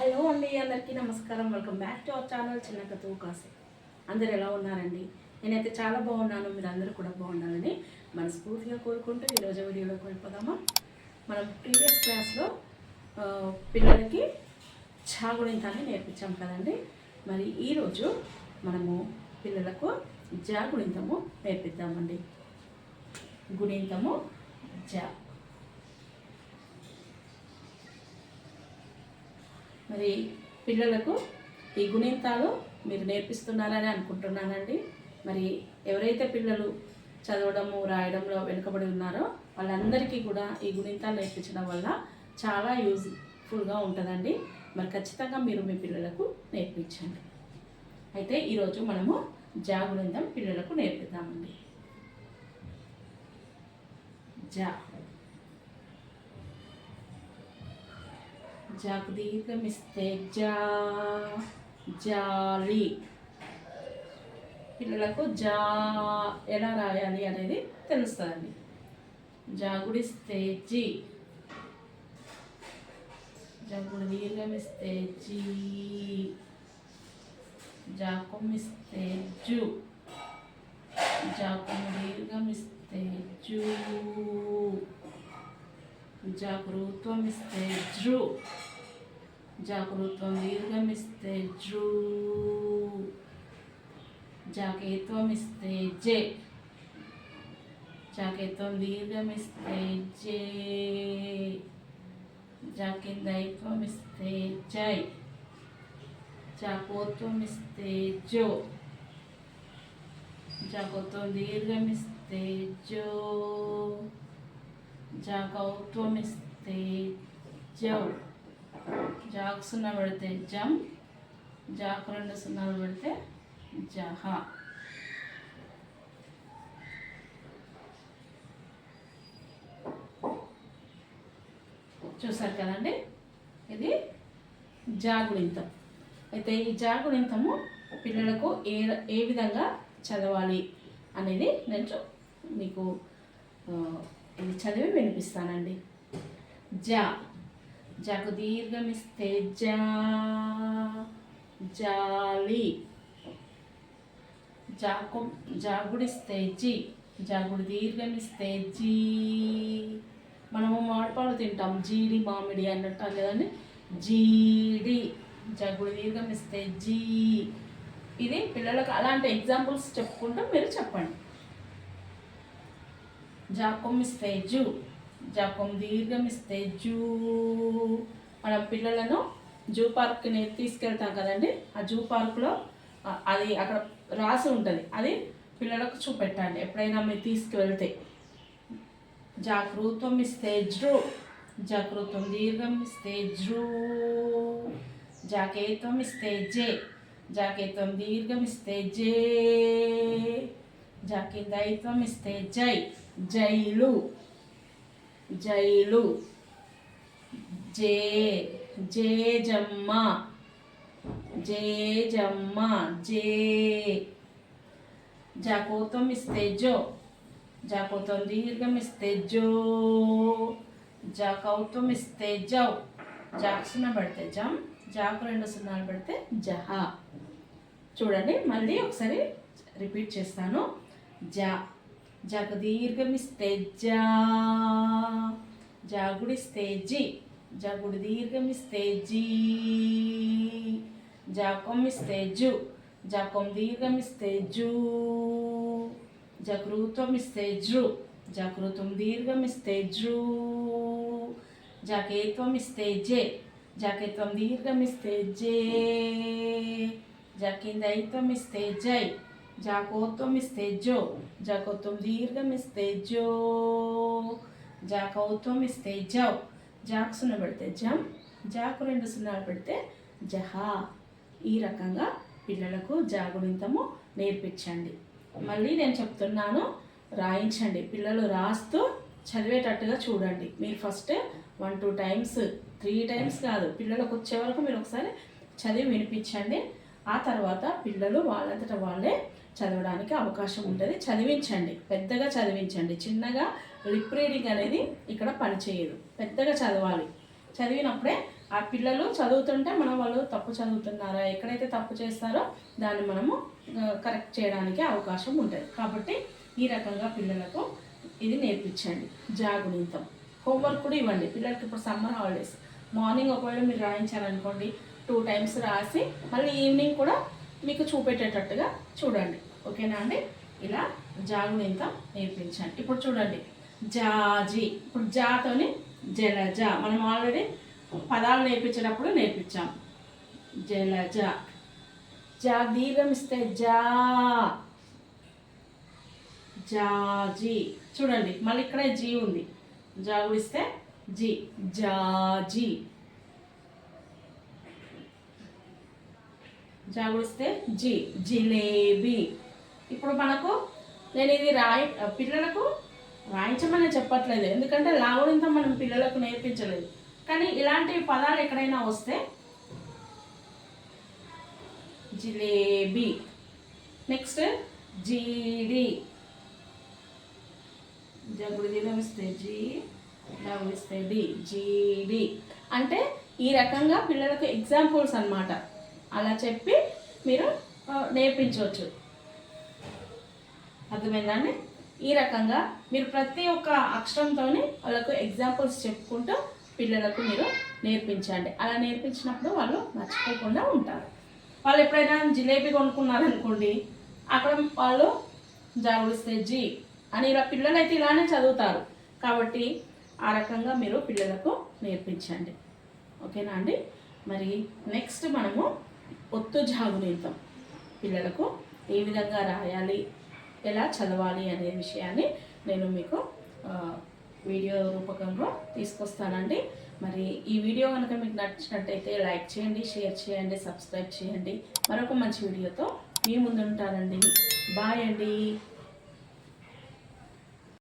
Hello అండి అందరికీ నమస్కారం. Welcome back to our channel చిన్న కథ కాసే అందరు ఎలా ఉన్నారండి? నేనైతే చాలా బాగున్నాను మీరు అందరూ కూడా బాగున్నారని మనస్ఫూర్తిగా కోరుకుంటూ ఈరోజు వీడియోలోకి వెళ్ళిపోదామా? మనం ప్రీవియస్ క్లాస్లో పిల్లలకి చాగుణింతాన్ని నేర్పించాం కదండి. మరి ఈరోజు మనము పిల్లలకు జాగుణింతము నేర్పిద్దామండి. గుణింతము జా. మరి పిల్లలకు ఈ గుణింతాలు మీరు నేర్పిస్తున్నారని అనుకుంటున్నానండి. మరి ఎవరైతే పిల్లలు చదవడము రాయడంలో వెనుకబడి ఉన్నారో వాళ్ళందరికీ కూడా ఈ గుణింతాలు నేర్పించడం వల్ల చాలా యూజ్ఫుల్గా ఉంటుందండి. మరి ఖచ్చితంగా మీరు మీ పిల్లలకు నేర్పించండి. అయితే ఈరోజు మనము జా గుణింతం పిల్లలకు నేర్పిద్దామండి. జా. జాకు దీర్ఘమిస్తే జా జాలి. పిల్లలకు జా ఎలా రాయాలి అనేది తెలుస్తుందండి. జాగుడిస్తే జి జాగుడు దీర్ఘమిస్తే జీ జాకుమిస్తే జు జాకుము దీర్ఘమిస్తే జూ జాగృత్వం ఇస్తే జృ జాగృత్వం దీర్ఘం ఇస్తే జృ జాకేత్వం ఇస్తే జే జాకేత్వం దీర్ఘం ఇస్తే జే జాకిందైత్వం ఇస్తే జై జాకోత్వం ఇస్తే జో జాకోత్వం దీర్ఘం ఇస్తే జో జాగౌత్వం ఇస్తే జౌ. జాకు సున్నా పెడితే జం జాకు రెండు సున్నాలు పెడితే జహ. చూసారు కదండి? ఇది జాగుణింతం. అయితే ఈ జాగుణింతము పిల్లలకు ఏ ఏ విధంగా చదవాలి అనేది నేను మీకు ఇది చదివి వినిపిస్తానండి. జా. జాకు దీర్ఘమిస్తే జా. జాలి. జాకు జాగుడిస్తే జి. జాగుడు దీర్ఘమిస్తే జీ. మనము మామిడిపాలు తింటాం. జీడి మామిడి అన్నట్టు కదండి. జీడి. జగుడు దీర్ఘమిస్తే జీ. ఇది పిల్లలకు అలాంటి ఎగ్జాంపుల్స్ చెప్పుకుంటూ మీరు చెప్పండి. జాకం ఇస్తే జూ జాకం దీర్ఘం జూ మనం పిల్లలను జూ పార్క్ని తీసుకెళ్తాం కదండి. ఆ జూ పార్క్లో అది అక్కడ రాసి ఉంటుంది. అది పిల్లలకు చూపెట్టండి. ఎప్పుడైనా మీరు తీసుకువెళ్తే. జాగృతం ఇస్తే జృ జాగృతం దీర్ఘం ఇస్తే జృ జాకేతం ఇస్తే జే జాకేతం దీర్ఘం ఇస్తే జే జాకిందైత్వం ఇస్తే జై. జైలు. జైలు. జే జే జమ్మ జే. జమ్మ జే జాకోతం ఇస్తే జో. జాకోతం దీర్ఘం ఇస్తే జో. జాకౌతం ఇస్తే జౌ. జాక్షణ పడితే జమ్ జం జాకు రెండు సున్నాలు పడితే జహ. చూడండి మళ్ళీ ఒకసారి రిపీట్ చేస్తాను. జా జాకు దీర్ఘం ఇస్తే జా జాగుడిస్తే జి జాగుడు దీర్ఘం ఇస్తే జీ జాకం ఇస్తే జు జాకం దీర్ఘం ఇస్తే జూ జగృతం ఇస్తే జృ జగృతం దీర్ఘం ఇస్తే జృ జాకేత్వం ఇస్తే జే జాకేత్వం దీర్ఘం ఇస్తే జే జాకిందైత్వం ఇస్తే జై జాకోత్వం ఇస్తే జో జాకోత్వం దీర్ఘం ఇస్తే జో జాకౌత్వం ఇస్తే జౌ జాకు సున్నా పెడితే జం జాకు రెండు సున్నాలు పెడితే జహా ఈ రకంగా పిల్లలకు జాగుణింతము నేర్పించండి. మళ్ళీ నేను చెప్తున్నాను రాయించండి. పిల్లలు రాస్తూ చదివేటట్టుగా చూడండి. మీరు first one two times three times కాదు పిల్లలకు వచ్చే వరకు మీరు ఒకసారి చదివి వినిపించండి. ఆ తర్వాత పిల్లలు వాళ్ళంతట వాళ్ళే చదవడానికి అవకాశం ఉంటుంది. చదివించండి. పెద్దగా చదివించండి. చిన్నగా లిప్ రీడింగ్ అనేది ఇక్కడ పనిచేయదు. పెద్దగా చదవాలి. చదివినప్పుడే ఆ పిల్లలు చదువుతుంటే మనం వాళ్ళు తప్పు చదువుతున్నారా ఎక్కడైతే తప్పు చేస్తారో దాన్ని మనము కరెక్ట్ చేయడానికి అవకాశం ఉంటుంది. కాబట్టి ఈ రకంగా పిల్లలకు ఇది నేర్పించండి. జాగుణింతం హోంవర్క్ కూడా ఇవ్వండి. పిల్లలకి ఇప్పుడు సమ్మర్ హాలిడేస్. మార్నింగ్ ఒకవేళ మీరు రాయించారనుకోండి టూ టైమ్స్ రాసి మళ్ళీ ఈవినింగ్ కూడా మీకు చూపెట్టేటట్టుగా చూడండి. ఓకేనా అండి? ఇలా జాగుణింతం నేర్పించండి. ఇప్పుడు చూడండి. జాజి ఇప్పుడు జాతోని జలజ మనం ఆల్రెడీ పదాలు నేర్పించేటప్పుడు నేర్పించాం. జలజ జా. దీర్ఘం ఇస్తే జా. జాజి చూడండి. మళ్ళీ ఇక్కడే జీ ఉంది. జాగుడిస్తే ఇస్తే జీ. జాజి జాగుడిస్తే జీ జిలేబీ. ఇప్పుడు మనకు నేను ఇది రాయి పిల్లలకు రాయించమని చెప్పట్లేదు. ఎందుకంటే లావుడింత మనం పిల్లలకు నేర్పించలేదు. కానీ ఇలాంటి పదాలు ఎక్కడైనా వస్తే జిలేబీ. నెక్స్ట్ జీడి. జగుడు దీనం జీ డబుల్ ఇస్తే డి జీడి. అంటే ఈ రకంగా పిల్లలకు ఎగ్జాంపుల్స్ అనమాట అలా చెప్పి మీరు నేర్పించవచ్చు. అర్థమైందండి? ఈ రకంగా మీరు ప్రతి ఒక్క అక్షరంతోనే వాళ్ళకు ఎగ్జాంపుల్స్ చెప్పుకుంటూ పిల్లలకు మీరు నేర్పించండి. అలా నేర్పించినప్పుడు వాళ్ళు మర్చిపోకుండా ఉంటారు. వాళ్ళు ఎప్పుడైనా జిలేబీ కొనుక్కున్నారనుకోండి అక్కడ వాళ్ళు జాగుడిస్తే జీ అని ఇలా పిల్లలు అయితే ఇలానే చదువుతారు. కాబట్టి ఆ రకంగా మీరు పిల్లలకు నేర్పించండి. ఓకేనా అండి? మరి నెక్స్ట్ మనము ఒత్తు జాగునీతం పిల్లలకు ఏ విధంగా రాయాలి ఎలా చదవాలి అనే విషయాన్ని నేను మీకు వీడియో రూపకంలో తీసుకొస్తానండి. మరి ఈ వీడియో కనుక మీకు నచ్చినట్టయితే లైక్ చేయండి షేర్ చేయండి సబ్స్క్రైబ్ చేయండి. మరొక మంచి వీడియోతో మీ ముందు ఉంటానండి బాయ్ అండి.